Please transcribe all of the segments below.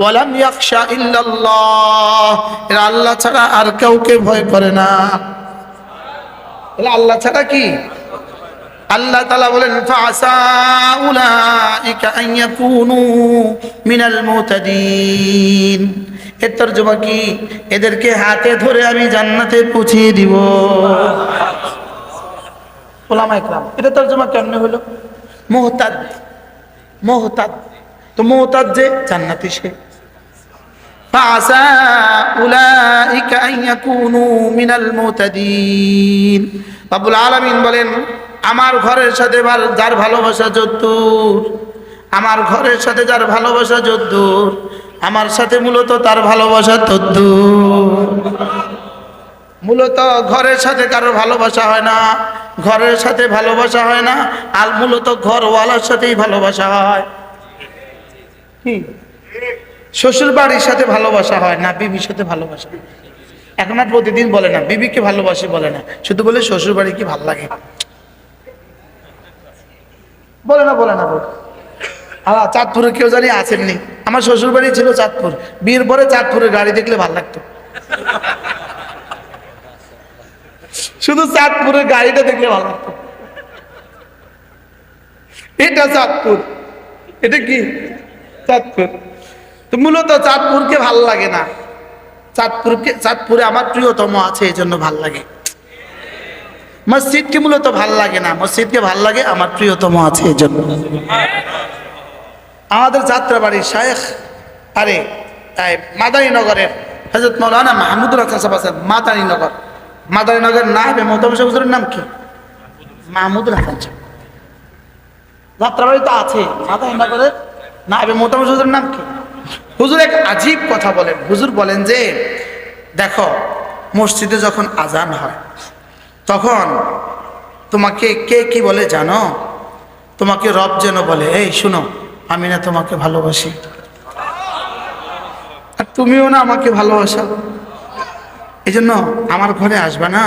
ওয়ালাম ইয়াখশা ইল্লাল্লাহ। এরা আল্লাহ ছাড়া আর কাউকে ভয় করে না। আল্লাহ ছাড়া কি? আল্লাহ তালা বলেন মিনাল মুতাদিন। এর তর্জমা কি? এদেরকে হাতে ধরে আমি জান্নাতে পৌঁছিয়ে দিব। ওলামা ইকরাম এটা তর্জমা কেমনে হলো? মোহতাদ মোহতাদ। তো মোহতাজ যে জান্নাতি সে। বলেন, আমার ঘরের সাথে যার ভালোবাসা যদ্দুর, আমার ঘরের সাথে যার ভালোবাসা যদ্দুর, আমার সাথে মূলত তার ভালোবাসা তদ্দূর। মূলত ঘরের সাথে কারোর ভালোবাসা হয় না, ঘরের সাথে ভালোবাসা হয় না, আর মূলত ঘরওয়ালার সাথেই ভালোবাসা হয়। শ্বশুর বাড়ির সাথে ভালোবাসা হয় না, বিবির সাথে ভালোবাসা হয়। এখন আর প্রতিদিন বলে না, বিবিকে ভালোবাসি বলে না, শুধু বলে শ্বশুর বাড়ি কি ভালো লাগে। বলে না বলে না, বলে আল্লাহ চাঁদপুরে কেউ জানি আসেননি আমার শ্বশুর বাড়ি ছিল চাঁদপুর। বিয়ের পরে চাঁদপুরে গাড়ি দেখলে ভালো লাগতো। শুধু চাঁদপুরে গাড়িটা দেখলে ভালো লাগতো। এটা চাঁদপুর। এটা কি? চাঁদপুর। তো মূলত চাঁদপুরকে ভালো লাগে না। চাঁদপুরকে চাঁদপুরে আমার প্রিয়তম আছে এই জন্য ভালো লাগে। মসজিদকে মূলত ভালো লাগে না। মসজিদকে ভালো লাগে, আমার প্রিয়তম আছে এই জন্য আমাদের যাত্রাবাড়ির শায়েখ আরে, এই মাদারীনগরের হজরত মৌলানা মাহমুদুল হাসান সাহেব আছেন মাদারীনগর মাদারীনগর না হবে মোতাবেশ হুজুরের নাম কি? মাহমুদুল হাসান সাহেব। যাত্রাবাড়ি তো আছে মাদারীনগরের না হবে মোতাবেশ হুজুরের নাম কি? হুজুর এক আজীব কথা বলেন। হুজুর বলেন যে, দেখো, মসজিদে যখন আজান হয়, তখন তোমাকে কে কি বলে জানো? তোমাকে রব যেন বলে, এই, শুনো, আমি না তোমাকে ভালোবাসি। আর তুমিও না আমাকে ভালোবাসা এই জন্য আমার ঘরে আসবে না?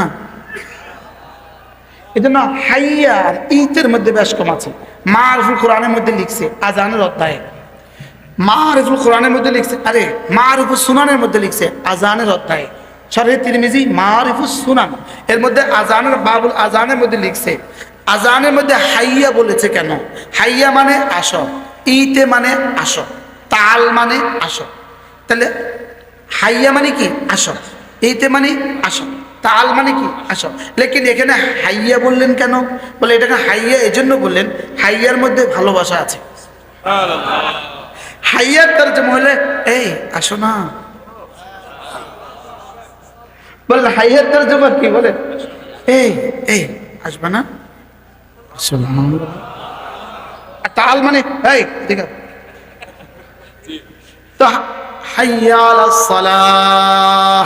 এই জন্য হাইয়ার ইতের মধ্যে বেশ কম আছে মারফুল কোরআনের মধ্যে লিখছে, আজানের অধ্যায়ে। মারফুল কোরআনের মধ্যে লিখছে, আরে মারুফুল সুনানের মধ্যে লিখছে আজানের অধ্যায়ে। সরে তিরমিজি মারিফুস সুনান। এর মধ্যে আজানের বাবুল আজানের মধ্যে লিখছে আজানের মধ্যে হাইয়া বলেছে কেন? হাইয়া মানে আসো ইতে মানে আসো তাল মানে আসো তাহলে হাইয়া মানে কি? আসো এইতে মানে আসো তাল মানে কি? আসো লেকিন এখানে হাইয়া বললেন কেন? বলে এটাকে হাইয়া এই জন্য বললেন, হাইয়ার মধ্যে ভালোবাসা আছে। হাইয়ার তার যে মহিলা এই আসো না। বলেন হাইয়ার তার জমা কি? বলে এই এই আসবে না। তাল মানে এই ঠিক আছে তো হাইয়া সালাহ।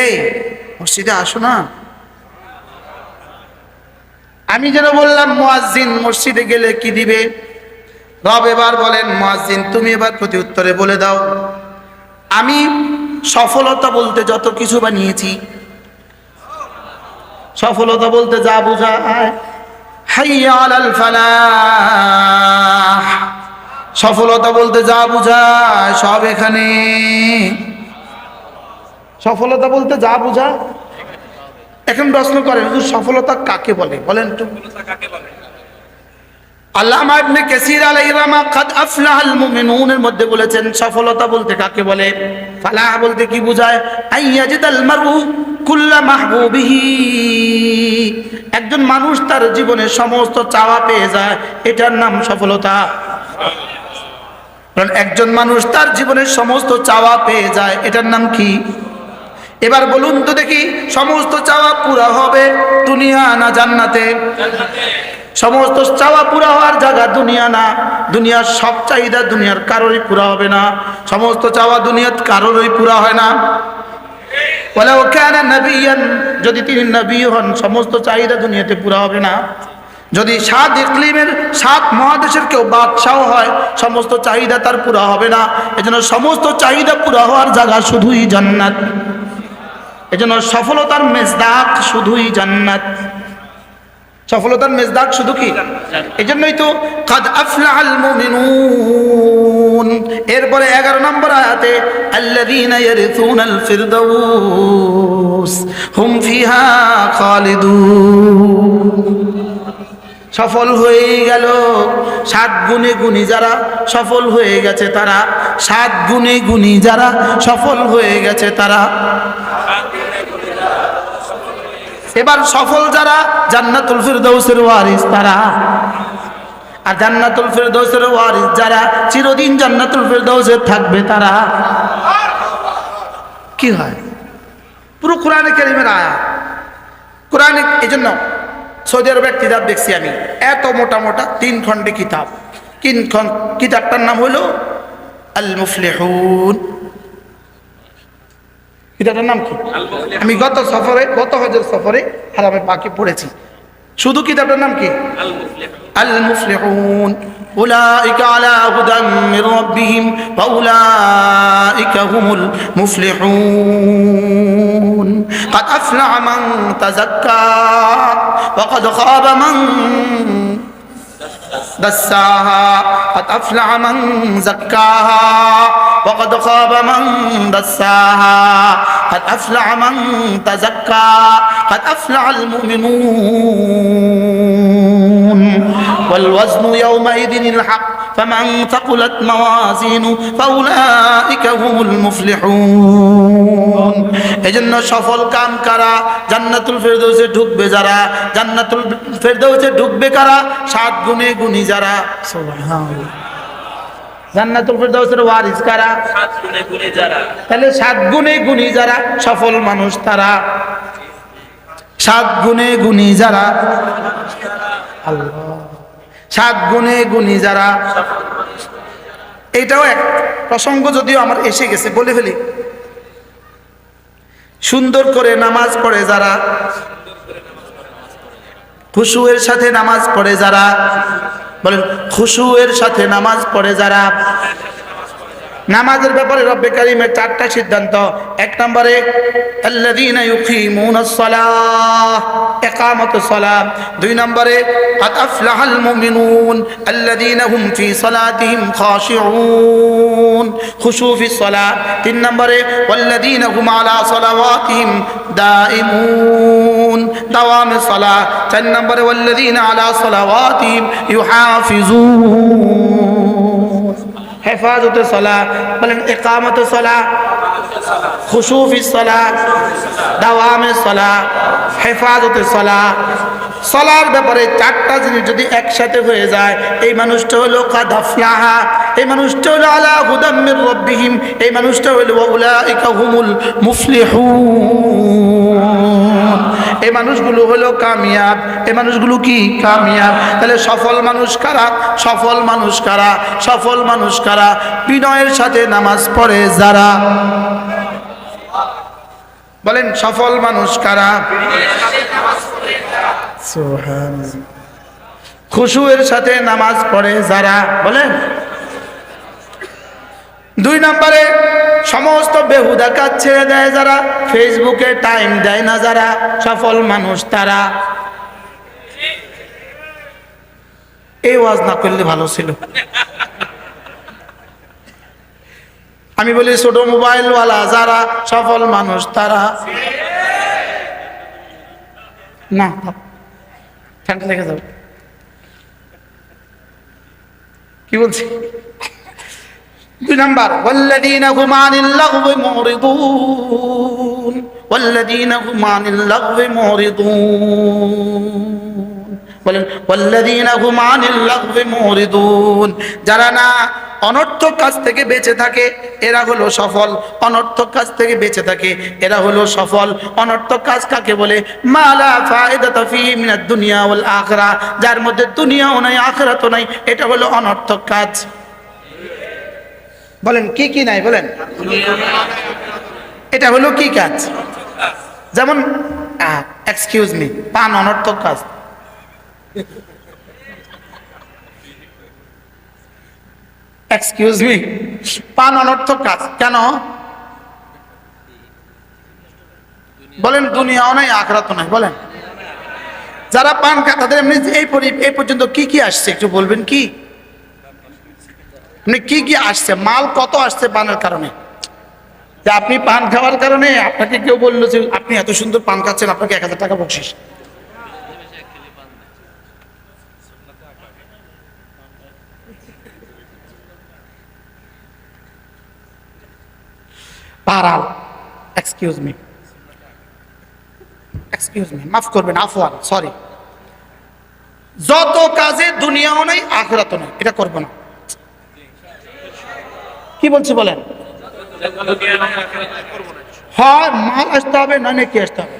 এই মসজিদে আসো না। আমি যেন বললাম মসজিদে গেলে কি দিবে? রব এবার বলেন মুয়াজ্জিন তুমি এবার প্রতি উত্তরে বলে দাও। আমি সফলতা বলতে যত কিছু বানিয়েছি, সফলতা বলতে যা ফালাহ। সফলতা বলতে যা বোঝায়, সব এখানে। সফলতা বলতে যা বোঝায়। এখন প্রশ্ন করেন সফলতা কাকে বলে? বলেন একটু মধ্যে বলেছেন, সফলতা বলতে কাকে বলে? বলতে কুল্লা একজন মানুষ তার জীবনে সমস্ত চাওয়া পেয়ে যায়, এটার নাম সফলতা। কারণ একজন মানুষ তার জীবনের সমস্ত চাওয়া পেয়ে যায়, এটার নাম কি? এবার বলুন তো দেখি, সমস্ত চাওয়া পুরা হবে দুনিয়া না জান্নাতে? সমস্ত চাওয়া পুরা হওয়ার জায়গা দুনিয়া না। দুনিয়ার সব চাহিদা দুনিয়ার কারোরই পুরা হবে না। সমস্ত চাওয়া দুনিয়ার কারোরই পুরা হয় না। ওয়ালাউ কানা নবিয়ান, যদি তিনি নবী হন, সমস্ত চাহিদা দুনিয়াতে পুরা হবে না। যদি সাত ইকলিমের সাত মহাদেশের কেউ বাদশাহ হয়, সমস্ত চাহিদা তার পুরা হবে না। এজন্য সমস্ত চাহিদা পুরা হওয়ার জায়গা শুধুই জান্নাত। এজন্য সফলতার মেজদাক শুধুই জান্নাত। সফলতার মেজদাক শুধু কি? এই জন্যই তো কাদ আফলাহাল মুমিনুন। এরপরে এগারো নম্বর আয়াতে, আল্লাযীনা ইয়ারিসুনাল ফিরদাউস, হুম ফিহা খালিদুন। সফল হয়ে গেল সাত গুণে গুণী যারা সফল হয়ে গেছে তারা, সাত গুণে গুণী যারা সফল হয়ে গেছে তারা। এবার সফল যারা, জান্নাতুল ফিরদৌসের ওয়ারিস তারা। আর জান্নাতুল ফিরদৌসের ওয়ারিস যারা, চিরদিন জান্নাতুল ফিরদৌসে থাকবে তারা। কি হয়? পুরো কোরআনে কারিমের আয়াত। কোরআনে এই জন্য সৌদি আরবের কিতাব দেখছি আমি। এত মোটা মোটা তিন খণ্ডে কিতাব। তিন খন্ড কিতাবটার নাম হলো আল মুফলিহুন কিতাবটার নাম কি আমি গত সফরে গত হজের সফরে হারামে পাকে পড়েছি শুধু কিতাবটার নাম কি আল মুফলিহুন أولئك على هدى من ربهم وأولئك هم المفلحون قد أفلح من تزكى وقد خاب من دساها قد أفلح من زكاها وقد خاب من دساها. قد أفلح من تزكى قد أفلح المؤمنون. والوزن يومئذ الحق فمن ثقلت موازينه فأولئك هم المفلحون এজন্য সফল কাম কারা জান্নাতুল ফেরদৌসে ঢুকবে যারা জান্নাতুল ফেরদৌসে ঢুকবে কারা সাত গুণে গুণী যারা সুবহানাল্লাহ জান্নাতুল ফেরদৌসের ওয়ারিস কারা সাত গুণে গুণে যারা তাহলে সাত গুণে গুণী যারা সফল মানুষ তারা সাত গুণে গুণী যারা আল্লাহ সাত গুণে গুণী যারা। এটাও এক। প্রসঙ্গ যদিও আমার এসে গেছে, বলে ফেলি। সুন্দর করে নামাজ পড়ে যারা, খুশুয়ের সাথে নামাজ পড়ে যারা, বলেন খুশুয়ের সাথে নামাজ পড়ে যারা নামাজের ব্যাপারে রব্বে কারিমের চারটা সিদ্ধান্ত। এক নম্বরে একামত সলাম দুই নম্বরে আতাফলাহাল মুমিনুন আল্লাদিনা হুম ফি সলাতিহিম খাশিউন খুশু তিন নম্বরে ওয়াল্লাদিনা হুম আলা সলাওয়াতিহিম দাইমুন দাওয়াম সলাহ। চার নম্বরে ওয়াল্লাদিনা আলা সলাওয়াতিহিম ইউহাফিজুন। হেফাজতে সলা, বলেন একামত সলা, খুশুফি সলা, দাওয়ামে সলা, হেফাজতে সলা। সলার ব্যাপারে চারটা জিনিস যদি একসাথে হয়ে যায়, এই মানুষটা হলো কাদাফলাহা এই মানুষটা হলো আলা হুদাম্মির রব্বিহিম, এই মানুষটা হলো উলাইকা হুমুল মুফলিহুন। এই মানুষগুলো হলো কামিয়াব। এই মানুষগুলো কি? কামিয়াব। তাহলে সফল মানুষ কারা? সফল মানুষ কারা? সফল মানুষ কারা? বিনয়ের সাথে নামাজ পড়ে যারা। বলেন সফল মানুষ কারা? খুশুয়ের সাথে নামাজ পড়ে যারা। বলেন। দুই নম্বরে, সমস্ত বেহুদা কাজ ছেড়ে দেয় যারা, ফেসবুকে টাইম দেয় না যারা, সফল মানুষ তারা। এই ওয়াজ না করলে ভালো ছিল। আমি বলি, ছোট মোবাইলওয়ালা যারা, সফল মানুষ তারা। না ঠান্ডা লেগে যাবে কি বলছি? দুই নম্বর, ওয়াল্লাযীনা হুম আনিল লাগওয়ি মুরিদুন ওয়াল্লাযীনা হুম আনিল লাগওয়ি মুরিদুন বলেন, ওয়াল্লাযীনা হুম আনিল লাগওয়ি মুরিদুন যারা না অনর্থক কাজ থেকে বেঁচে থাকে, এরা হলো সফল। অনর্থক কাজ থেকে বেঁচে থাকে, এরা হলো সফল। অনর্থক কাজ কাকে বলে? মালা দুনিয়া ওল আখরা যার মধ্যে দুনিয়াও নাই, আখরাতও নাই, এটা হলো অনর্থক কাজ। বলেন, কি কি নাই বলেন? এটা হলো কি কাজ? যেমন এক্সকিউজ মি পান অনর্থক কাজ। এক্সকিউজ মি পান অনর্থক কাজ। কেন? বলেন, দুনিয়াও নাই আখরাত নাই, বলেন। যারা পান খায়, তাদের এমনি এই এই পর্যন্ত কি কি আসছে? একটু বলবেন কি? মানে কি কি আসছে? মাল কত আসছে পানের কারণে? আপনি পান খাওয়ার কারণে আপনাকে কেউ বলল যে আপনি এত সুন্দর পান খাচ্ছেন, আপনাকে এক হাজার টাকা বকশিস। পারাল এক্সকিউজ মি এক্সকিউজ মি মাফ করবেন, আফওয়ান সরি যত কাজে দুনিয়াও নেই, আখরাতও নেই, এটা করব না। কি বলছি বলেন? হয়, মাল আসতে হবে, না নাকি আসতে হবে?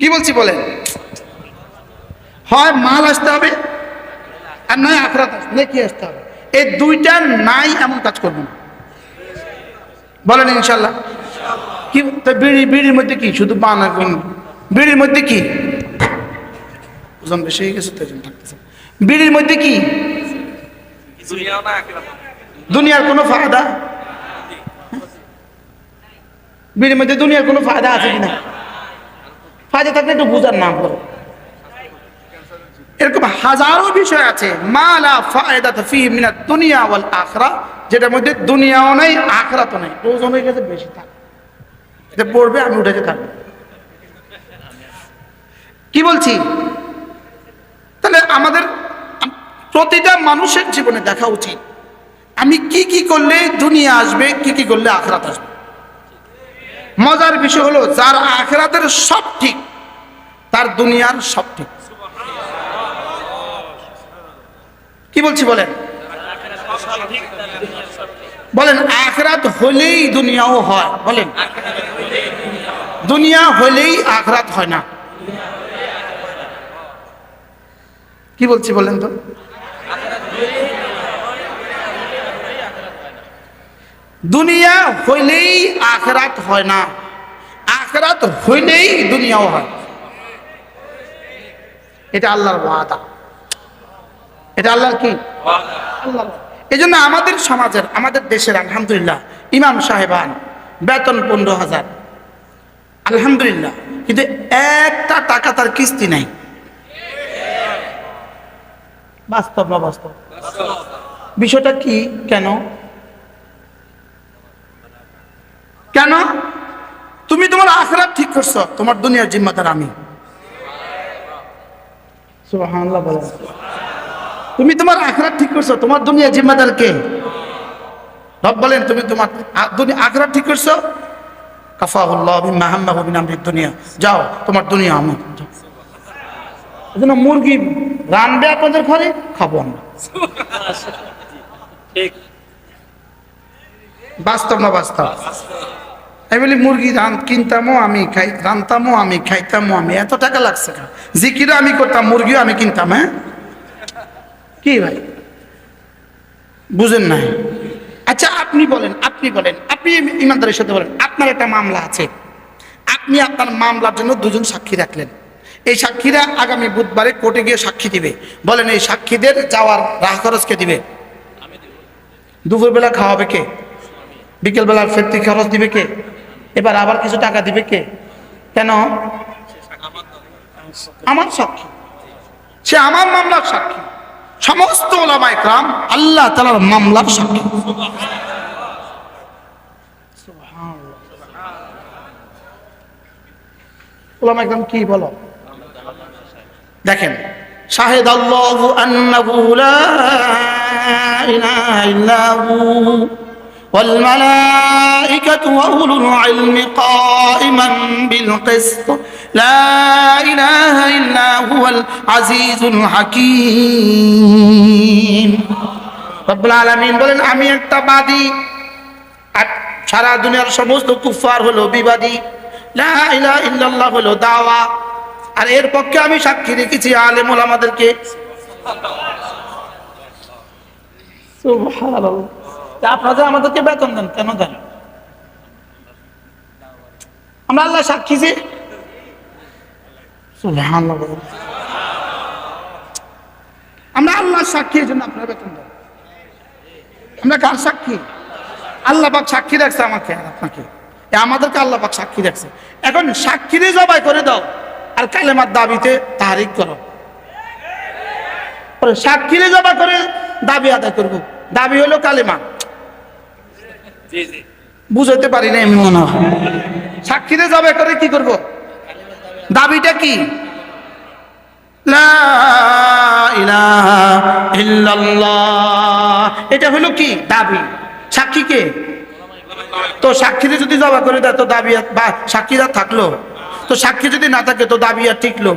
কি বলছি বলেন? হয়, মাল আসতে হবে আর নয় আখরাত নাকি আসতে হবে। এই দুইটা নাই এমন কাজ করব না। বলেন ইনশাল্লাহ। কি, তা বিড়ি, বিড়ির মধ্যে কি? শুধু পান বিড়ির মধ্যে কি? ওজন বেশি হয়ে গেছে, তো বিড়ির মধ্যে কি? দুনিয়ার কোনো ফায়দা? বিড়ির মধ্যে দুনিয়ার কোনো ফায়দা আছে কিনা? ফায়দা থাকলে একটু বুঝার নাম করো। এরকম হাজারো বিষয় আছে। মালা ফায়দা ফি মিনাত দুনিয়া ওয়াল আখরা, যেটার মধ্যে দুনিয়াও নেই, আখরাতও নেই। ওজন হয়ে গেছে বেশি থাক। এটা পড়বে, আমি উঠে থাকব। কি বলছি? তাহলে আমাদের আম- প্রতিটা মানুষের জীবনে দেখা উচিত। আমি কি কি করলে দুনিয়া আসবে, কি কি করলে আখরাত আসবে? মজার বিষয় হলো, যার আখরাতের সব ঠিক, তার দুনিয়ার সব ঠিক। কি বলছি বলেন? বলেন, আখরাত হলেই দুনিয়াও হয়। বলেন, দুনিয়া হলেই আখরাত হয় না। কি বলছি বলেন তো? দুনিয়া হইলেই আখরাত হয় না। আখরাত হইলেই দুনিয়াও হয়। এটা আল্লাহর ওয়াদা। এটা আল্লাহর কি? আল্লাহর এই জন্য আমাদের সমাজের আমাদের দেশের আলহামদুলিল্লাহ ইমাম সাহেবান বেতন পনেরো হাজার। আলহামদুলিল্লাহ কিন্তু একটা টাকা তার কিস্তি নাই। বাস্তব না বাস্তব। বিষয়টা কি? কেন? কেন? তুমি তোমার আখরাত ঠিক করছ, তোমার দুনিয়ার জিম্মাদার আমি। তুমি তোমার আখরাত ঠিক করছ, তোমার দুনিয়ার জিম্মাদার কে? রব বলেন, তুমি তোমার আখরাত ঠিক করছ? দুনিয়া। যাও, তোমার দুনিয়া মুরগি রানবে আপনাদের ঘরে, খাব আমরা। ঠিক। বাস্তব না বাস্তব? আমি বলি, মুরগি কিনতামও আমি, খাই, রানতামও আমি, খাইতামও আমি, এত টাকা লাগছে কেন? জিকিরও আমি করতাম, মুরগিও আমি কিনতাম হ্যাঁ? কি ভাই? বুঝেন নাই? আচ্ছা আপনি বলেন আপনি বলেন, আপনি ইমানদারের সাথে বলেন, আপনার একটা মামলা আছে। আপনি আপনার মামলার জন্য দুজন সাক্ষী রাখলেন। এই সাক্ষীরা আগামী বুধবারে কোর্টে গিয়ে সাক্ষী দিবে। বলেন, এই সাক্ষীদের যাওয়ার রাহ খরচ কে দিবে? দুপুরবেলা খাওয়াবে কে? বিকেলবেলা ফেরতি খরচ দিবে কে? এবার আবার কিছু টাকা দিবে কে? কেন? আমার সাক্ষী। সে আমার মামলার সাক্ষী। সমস্ত ওলামা ইকরাম আল্লাহ তালার মামলার সাক্ষী। ওলামা ইকরাম কি বলো? দেখেন والملائكة وأولو العلم قائما بالقسط لا إله إلا هو العزيز الحكيم رب العالمين বলেন আমি একটা বাদী আর সারা দুনিয়ার সমস্ত কুফার হলো বিবাদী লা ইলাহা ইল্লাল্লাহ হলো দাওয়া আর এর পক্ষে আমি সাক্ষী রেখেছি আলেমুল আপনাদের আমাদেরকে বেতন দেন, কেন দেন? আমরা আল্লাহ সাক্ষী যে। আমরা আল্লাহ সাক্ষী, এই জন্য আপনার বেতন দেন। আমরা কার সাক্ষী? আল্লাহ পাক সাক্ষী রাখছে আমাকে আর আপনাকে আমাদেরকে আল্লাহ পাক সাক্ষী রাখছে। এখন সাক্ষীরে জবাই করে দাও, আর কালেমার দাবিতে তাহারিক করো। সাক্ষীরে জবা করে দাবি আদায় করব। দাবি হলো কালেমা। বুঝাতে পারি না এমনি মনে হয়। সাক্ষীতে যাবে করে কি করব? দাবিটা কি। এটা হলো কি? দাবি। সাক্ষী কে? তো সাক্ষীতে যদি জবা করে দেয়, তো দাবি বা সাক্ষীরা থাকল। তো সাক্ষী যদি না থাকে, তো দাবি আর টিকলো।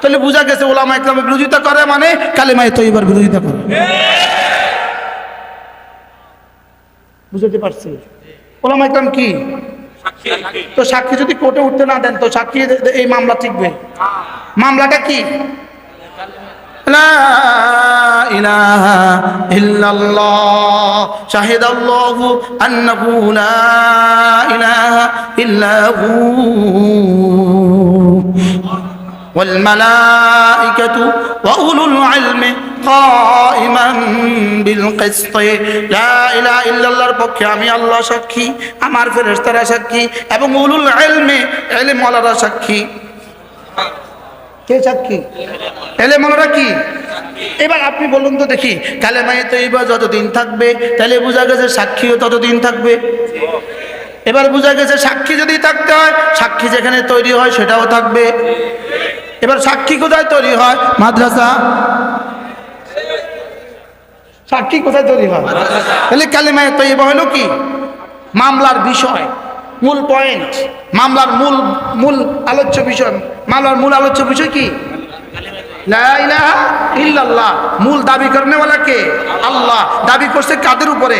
তাহলে বোঝা গেছে ওলামা ইকরামের বিরোধিতা করে মানে কালেমায় তো এবার বিরোধিতা করে। বুঝতে পারছি ওলামা ইকরাম কি তো সাক্ষী যদি কোর্টে উঠতে না দেন তো সাক্ষী এই মামলা টিকবে মামলাটা কি لا إله إلا الله شهد الله أنه لا إله إلا هو والملائكة وأولو العلم قائما بالقسط لا إله إلا الله পক্ষে আমি আল্লাহ সাক্ষী আমার ফেরেশতারা সাক্ষী এবং উলুল ইলমে ইলম ওয়ালারা সাক্ষী কে সাক্ষী এলে মনেরা কি এবার আপনি বলুন তো দেখি কালেমায় তো এইবার যতদিন থাকবে তাহলে বোঝা গেছে সাক্ষীও ততদিন থাকবে এবার বোঝা গেছে সাক্ষী যদি থাকতে হয় সাক্ষী যেখানে তৈরি হয় সেটাও থাকবে এবার সাক্ষী কোথায় তৈরি হয় মাদ্রাসা সাক্ষী কোথায় তৈরি হয়। তাহলে কালেমায় তৈরি হলো কি? মামলার বিষয়, মূল পয়েন্ট মামলার মূল মূল আলোচ্য বিষয়, মামলার মূল আলোচ্য বিষয় কি? মূল দাবি করেন কে? আল্লাহ। দাবি করছে কাদের উপরে?